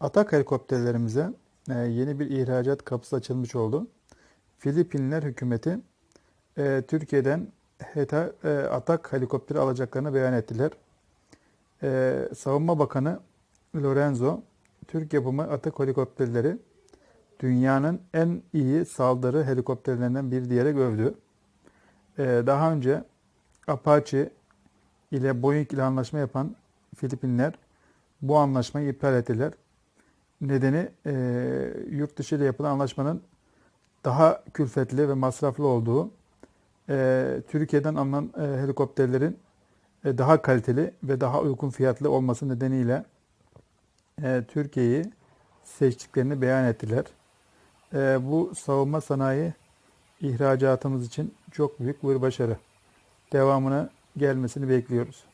Atak helikopterlerimize e, yeni bir ihracat kapısı açılmış oldu. Filipinler hükümeti e, Türkiye'den HETA, e, Atak helikopteri alacaklarını beyan ettiler. Savunma Bakanı Lorenzo, Türk yapımı Atak helikopterleri dünyanın en iyi saldırı helikopterlerinden biri diyerek övdü. Daha önce Apache ile Boeing ile anlaşma yapan Filipinler bu anlaşmayı iptal ettiler. Nedeni e, yurt dışı ile yapılan anlaşmanın daha külfetli ve masraflı olduğu, e, Türkiye'den alınan e, helikopterlerin e, daha kaliteli ve daha uygun fiyatlı olması nedeniyle e, Türkiye'yi seçtiklerini beyan ettiler. E, bu savunma sanayi ihracatımız için çok büyük bir başarı. Devamını gelmesini bekliyoruz.